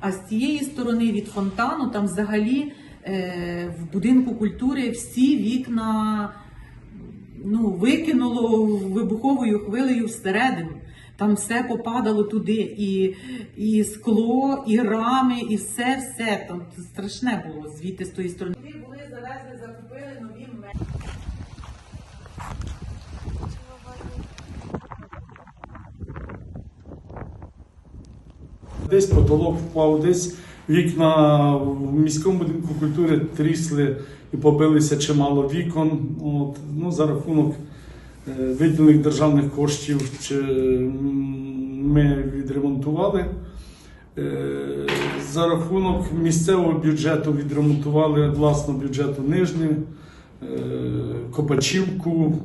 А з цієї сторони від фонтану там взагалі е, в будинку культури всі вікна ну, викинуло вибуховою хвилею всередину. Там все попадало туди, і, і скло, і рами, і все, все. Там страшне було звідти з тої сторони. Десь потолок впав, десь вікна в міському будинку культури трісли і побилися чимало вікон. От, ну, за рахунок е, виділених державних коштів ми відремонтували. Е, За рахунок місцевого бюджету відремонтували власного бюджету Нижню, е, Копачівку,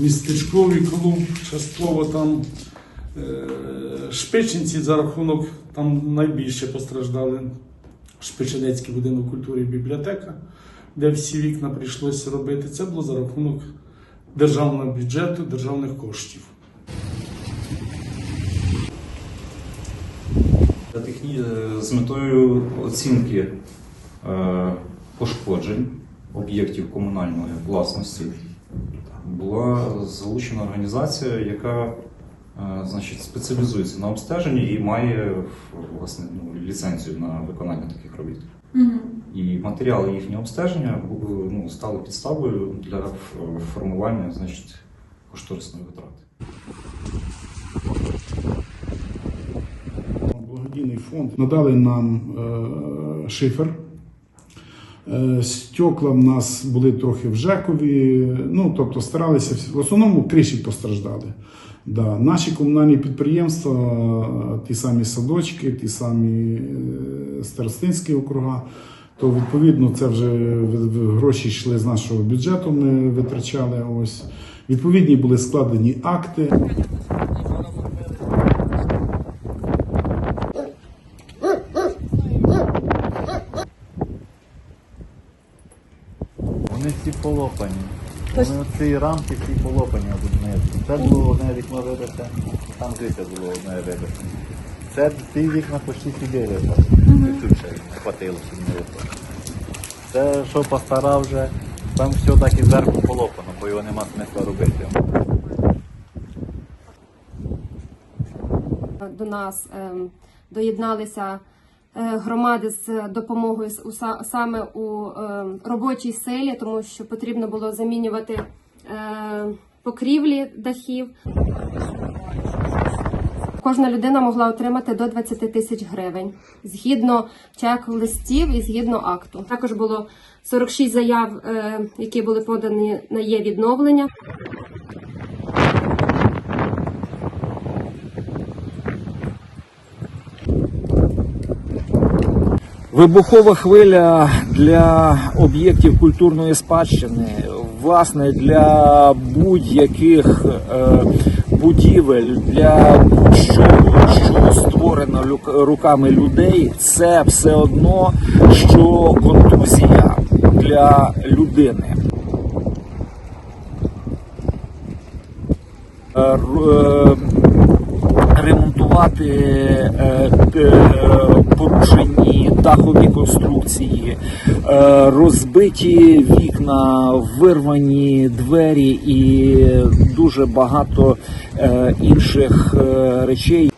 містечковий клуб, частково там. Шпичинці за рахунок там найбільше постраждали Шпичинецький будинок культури і бібліотека, де всі вікна прийшлося робити. Це було за рахунок державного бюджету, державних коштів. Е, з метою оцінки е, пошкоджень об'єктів комунальної власності була залучена організація, яка значить, спеціалізується на обстеженні і має власне ну, ліцензію на виконання таких робіт. І матеріали їхнього обстеження ну, стали підставою для формування значить, кошторисної витрати. Благодійний фонд надали нам е, шифер. Е, стекла в нас були трохи в Жекові, ну тобто старалися в основному криші постраждали. Да. Наші комунальні підприємства, ті самі садочки, ті самі е, старостинські округа, то відповідно це вже гроші йшли з нашого бюджету. Ми витрачали. Ось відповідні були складені акти. Вони всі полопані. Вони оці рамки всі полопані знизу. Це було одне вікно вибите, там життя було одне вибите. Це ці вікна почти всі вибите. Чуть-чуть ще не хватило, щоб не випало. Це що постарав вже, там все так і зверху полопано, бо його нема смисла робити. до нас ем, доєдналися громади з допомогою саме у ем, робочій силі, тому що потрібно було замінювати е, покрівлі дахів. Кожна людина могла отримати до 20 тисяч гривень згідно чек-листів і згідно акту. Також було 46 заяв, е, які були подані на є відновлення. Вибухова хвиля для об'єктів культурної спадщини, власне, для будь-яких е, будівель, для будь-чого, що створено руками людей, це все одно, що контузія для людини. Е, е, порушені дахові конструкції, е, розбиті вікна, вирвані двері і дуже багато е, інших речей.